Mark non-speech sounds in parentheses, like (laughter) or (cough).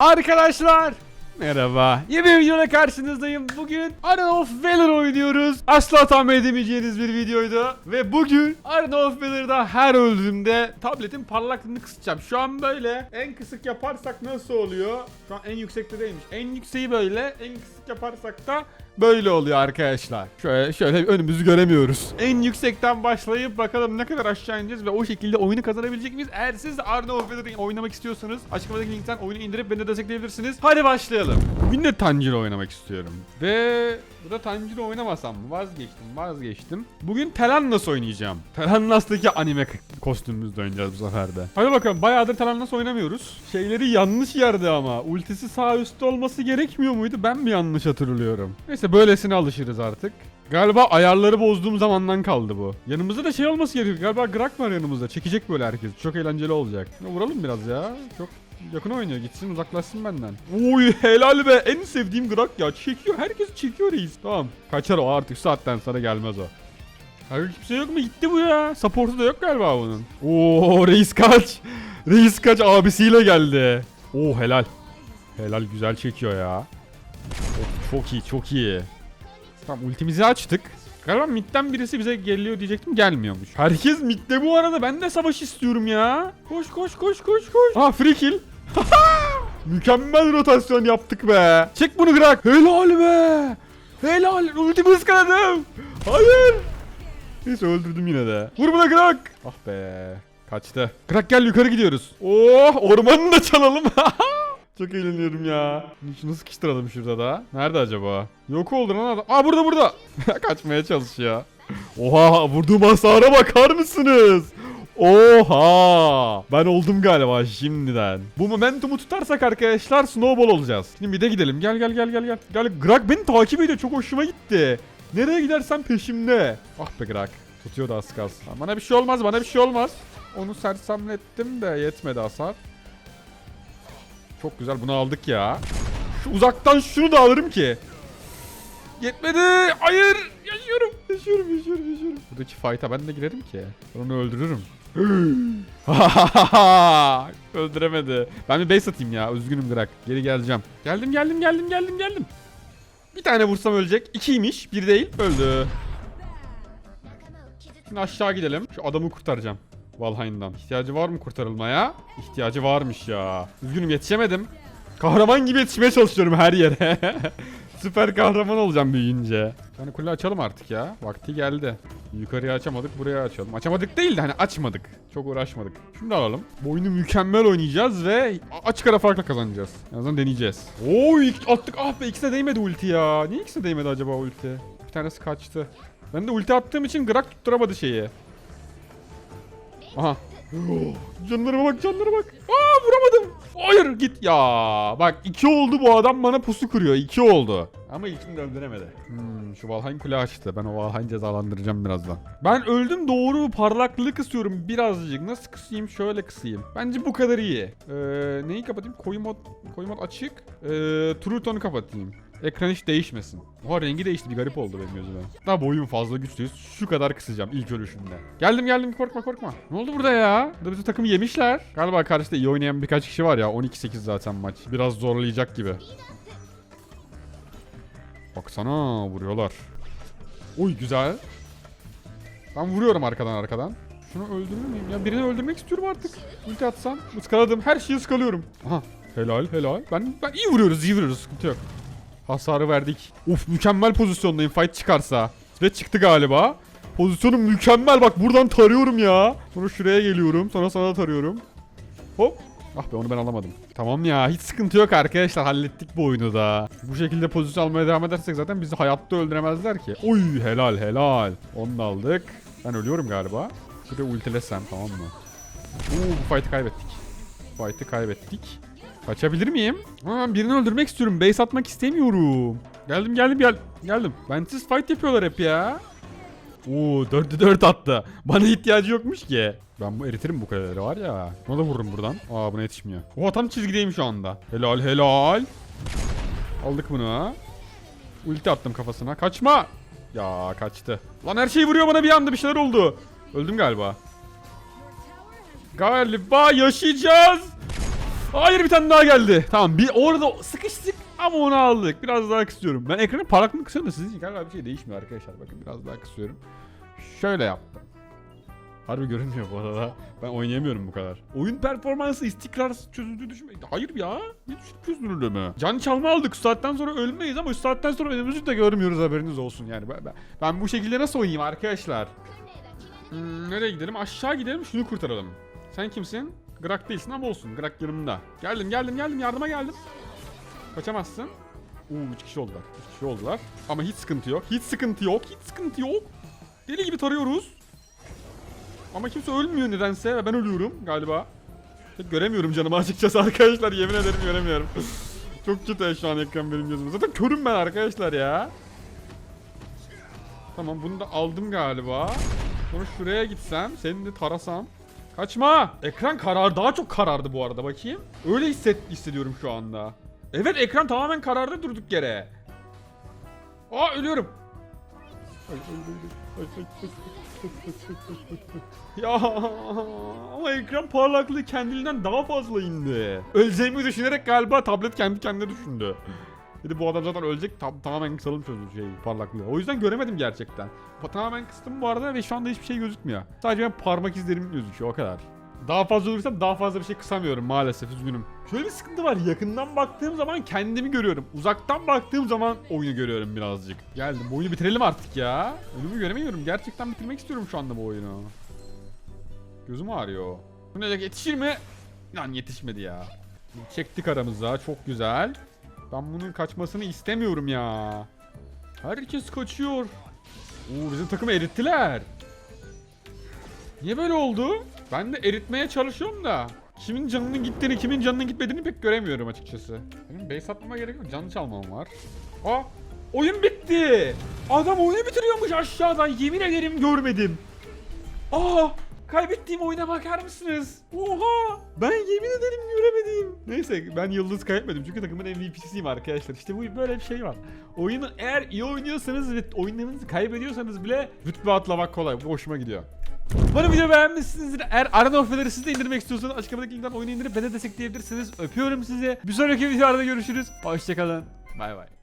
Arkadaşlar Merhaba. Yeni bir videoda karşınızdayım. Bugün Arena of Valor oynuyoruz. Asla tahmin edemeyeceğiniz bir videoydu. Ve bugün Arena of Valor'da her öldüğümde tabletin parlaklığını kısacağım. Şu an böyle en kısık yaparsak nasıl oluyor? Şu an en yüksekte değilmiş. En yükseği böyle, en kısık yaparsak da böyle oluyor arkadaşlar. Şöyle şöyle önümüzü göremiyoruz. En yüksekten başlayıp bakalım ne kadar aşağı ineceğiz ve o şekilde oyunu kazanabilecek miyiz? Eğer siz de Arena of Valor'ı oynamak istiyorsanız açıklamadaki linkten oyunu indirip beni de destekleyebilirsiniz. Hadi başlayalım. Bugün de Tanjiro oynamak istiyorum. Ve burada Tanjiro oynamasam mı? Vazgeçtim, vazgeçtim. Bugün Telannas oynayacağım. Telannas'taki anime k- kostümümüzle oynayacağız bu sefer de. Hadi bakalım bayağıdır Telannas oynamıyoruz. Şeyleri yanlış yerde ama. Ultisi sağ üstte olması gerekmiyor muydu? Ben mi yanlış hatırlıyorum? Neyse böylesine alışırız artık. Galiba ayarları bozduğum zamandan kaldı bu. Yanımızda da şey olması gerekiyor. Galiba Grak var yanımızda. Çekecek böyle herkes. Çok eğlenceli olacak. Vuralım biraz ya. Çok yakın oynuyor. Gitsin uzaklaşsın benden. Oy helal be. En sevdiğim Grak ya. Çekiyor. Herkes çekiyor reis. Tamam. Kaçar o artık. Saatten sonra gelmez o. Hayır kimse yok mu? Gitti bu ya. Support'u da yok galiba bunun. Oo reis kaç. Reis kaç abisiyle geldi. Oo helal. Helal güzel çekiyor ya. Of, çok iyi çok iyi. Tamam ultimizi açtık. Galiba midden birisi bize geliyor diyecektim gelmiyormuş. Herkes midde bu arada ben de savaş istiyorum ya. Koş koş koş koş koş. Ha free kill. (laughs) Mükemmel rotasyon yaptık be. Çek bunu Grak. Helal be. Helal. Ultimi ıskaladım. Hayır. Neyse öldürdüm yine de. Vur buna Grak. Ah be. Kaçtı. Grak gel yukarı gidiyoruz. Oh ormanını da çalalım. (laughs) Çok eğleniyorum ya. Şunu sıkıştıralım şurada da. Nerede acaba? Yok oldu lan adam. Aa burada burada. (laughs) Kaçmaya çalışıyor. Oha vurduğum hasara bakar mısınız? Oha! Ben oldum galiba şimdiden. Bu momentumu tutarsak arkadaşlar snowball olacağız. Şimdi bir de gidelim. Gel gel gel gel gel. Gel Grak beni takip ediyor. Çok hoşuma gitti. Nereye gidersen peşimde. Ah be Grak. Tutuyor da az kalsın. Bana bir şey olmaz. Bana bir şey olmaz. Onu sersemlettim de yetmedi hasar. Çok güzel bunu aldık ya. Şu uzaktan şunu da alırım ki. Yetmedi. Hayır. Yaşıyorum. Yaşıyorum. Yaşıyorum. Yaşıyorum. Buradaki fight'a ben de girerim ki. Onu öldürürüm. (laughs) Öldüremedi. Ben bir base atayım ya. Üzgünüm Grak. Geri geleceğim. Geldim geldim geldim geldim geldim. Bir tane vursam ölecek. İkiymiş. Bir değil. Öldü. Şimdi aşağı gidelim. Şu adamı kurtaracağım. Valheim'dan. İhtiyacı var mı kurtarılmaya? İhtiyacı varmış ya. Üzgünüm yetişemedim. Kahraman gibi yetişmeye çalışıyorum her yere. (laughs) Süper kahraman olacağım büyüyünce. Tane kule açalım artık ya. Vakti geldi. Yukarıya açamadık buraya açalım. Açamadık değil de hani açmadık. Çok uğraşmadık. Da alalım. Bu mükemmel oynayacağız ve açık ara farkla kazanacağız. En azından deneyeceğiz. İlk attık. Ah be ikisine değmedi ulti ya. Niye ikisine değmedi acaba ulti? Bir tanesi kaçtı. Ben de ulti attığım için Grak tutturamadı şeyi. Aha. Canlarıma bak canlara bak. Aa vuramadım. Hayır git ya. Bak iki oldu bu adam bana pusu kuruyor. iki oldu. Ama ilkini de öldüremedi. Hmm, şu Valheim kule açtı. Ben o Valheim cezalandıracağım birazdan. Ben öldüm doğru parlaklığı kısıyorum birazcık. Nasıl kısayım? Şöyle kısayım. Bence bu kadar iyi. Ee, neyi kapatayım? Koyu mod, koyu mod açık. Ee, True Tone'u kapatayım. Ekran hiç değişmesin. Oha rengi değişti bir garip oldu benim gözüme. Daha boyum fazla güçlüyüz. Şu kadar kısacağım ilk ölüşümde. Geldim geldim korkma korkma. Ne oldu burada ya? Burada bizim takımı yemişler. Galiba karşıda iyi oynayan birkaç kişi var ya. 12-8 zaten maç. Biraz zorlayacak gibi. Baksana vuruyorlar. Uy güzel. Ben vuruyorum arkadan arkadan. Şunu öldürür müyüm? Ya birini öldürmek istiyorum artık. Ulti atsam. Iskaladım. Her şeyi ıskalıyorum. Aha. Helal helal. Ben, ben iyi vuruyoruz iyi vuruyoruz. Sıkıntı yok. Hasarı verdik. Of mükemmel pozisyondayım fight çıkarsa. Ve çıktı galiba. Pozisyonum mükemmel bak buradan tarıyorum ya. Sonra şuraya geliyorum. Sonra sana tarıyorum. Hop. Ah be onu ben alamadım. Tamam ya hiç sıkıntı yok arkadaşlar hallettik bu oyunu da. Bu şekilde pozisyon almaya devam edersek zaten bizi hayatta öldüremezler ki. Oy helal helal. Onu da aldık. Ben ölüyorum galiba. Şuraya ultilesem tamam mı? Oo bu fight'ı kaybettik. Fight'ı kaybettik. Kaçabilir miyim? Ha, birini öldürmek istiyorum. Base atmak istemiyorum. Geldim geldim gel geldim. Bensiz fight yapıyorlar hep ya. Oo 4'te 4 attı. Bana ihtiyacı yokmuş ki. Ben bu eritirim bu kadarları var ya. Buna da vururum buradan. Aa buna yetişmiyor. Oha tam çizgideyim şu anda. Helal helal. Aldık bunu. Ulti attım kafasına. Kaçma. Ya kaçtı. Lan her şey vuruyor bana bir anda bir şeyler oldu. Öldüm galiba. Galiba yaşayacağız. Hayır bir tane daha geldi. Tamam bir orada sıkıştık ama onu aldık. Biraz daha kısıyorum. Ben ekranı parlaklığını kısıyorum da sizin için galiba bir şey değişmiyor arkadaşlar. Bakın biraz daha kısıyorum. Şöyle yaptım. Harbi görünmüyor bu arada. Ben oynayamıyorum bu kadar. Oyun performansı istikrarsız çözüldüğü düşünme. Hayır ya. Ne düşük çözünürlüğü mü? Can çalma aldık. Şu saatten sonra ölmeyiz ama şu saatten sonra önümüzü de görmüyoruz haberiniz olsun yani. Ben, ben, ben bu şekilde nasıl oynayayım arkadaşlar? Hmm, nereye gidelim? Aşağı gidelim şunu kurtaralım. Sen kimsin? Grak değilsin ama olsun. Grak yanımda. Geldim geldim geldim yardıma geldim. Kaçamazsın. Uuu 3 kişi oldular. 3 kişi oldular. Ama hiç sıkıntı yok. Hiç sıkıntı yok. Hiç sıkıntı yok. Deli gibi tarıyoruz. Ama kimse ölmüyor nedense ve ben ölüyorum galiba. Göremiyorum canımı açıkçası (laughs) arkadaşlar yemin ederim göremiyorum. (laughs) Çok kötü şu an ekran benim gözümde. Zaten körüm ben arkadaşlar ya. Tamam bunu da aldım galiba. Sonra şuraya gitsem seni de tarasam. Kaçma. Ekran karar daha çok karardı bu arada bakayım. Öyle hisset hissediyorum şu anda. Evet ekran tamamen karardı durduk yere. Aa ölüyorum. (laughs) ya ama ekran parlaklığı kendiliğinden daha fazla indi. Öleceğimi düşünerek galiba tablet kendi kendine düşündü. Dedi bu adam zaten ölecek tam, tamamen kısalım çözüm şey parlaklığı. O yüzden göremedim gerçekten. Tamamen kıstım bu arada ve şu anda hiçbir şey gözükmüyor. Sadece ben parmak izlerim gözüküyor o kadar. Daha fazla olursam daha fazla bir şey kısamıyorum maalesef üzgünüm. Şöyle bir sıkıntı var. Yakından baktığım zaman kendimi görüyorum. Uzaktan baktığım zaman oyunu görüyorum birazcık. Geldim. Bu oyunu bitirelim artık ya. Önümü göremiyorum. Gerçekten bitirmek istiyorum şu anda bu oyunu. Gözüm ağrıyor. Bu ne yetişir mi? Lan yetişmedi ya. Çektik aramıza. Çok güzel. Ben bunun kaçmasını istemiyorum ya. Herkes kaçıyor. Oo bizim takımı erittiler. Niye böyle oldu? Ben de eritmeye çalışıyorum da. Kimin canının gittiğini, kimin canının gitmediğini pek göremiyorum açıkçası. Benim base atmama gerek yok. Can çalmam var. Aa! Oyun bitti. Adam oyunu bitiriyormuş aşağıdan. Yemin ederim görmedim. Aa! Kaybettiğim oyuna bakar mısınız? Oha! Ben yemin ederim göremedim. Neyse ben yıldız kaybetmedim çünkü takımın MVP'siyim arkadaşlar. İşte bu böyle bir şey var. Oyunu eğer iyi oynuyorsanız ve oyunlarınızı kaybediyorsanız bile rütbe atlamak kolay. Bu hoşuma gidiyor. Umarım video beğenmişsinizdir. Eğer Arena of siz de indirmek istiyorsanız açıklamadaki linkten oyunu indirip beni destekleyebilirsiniz. Öpüyorum sizi. Bir sonraki videolarda görüşürüz. Hoşçakalın. Bay bay.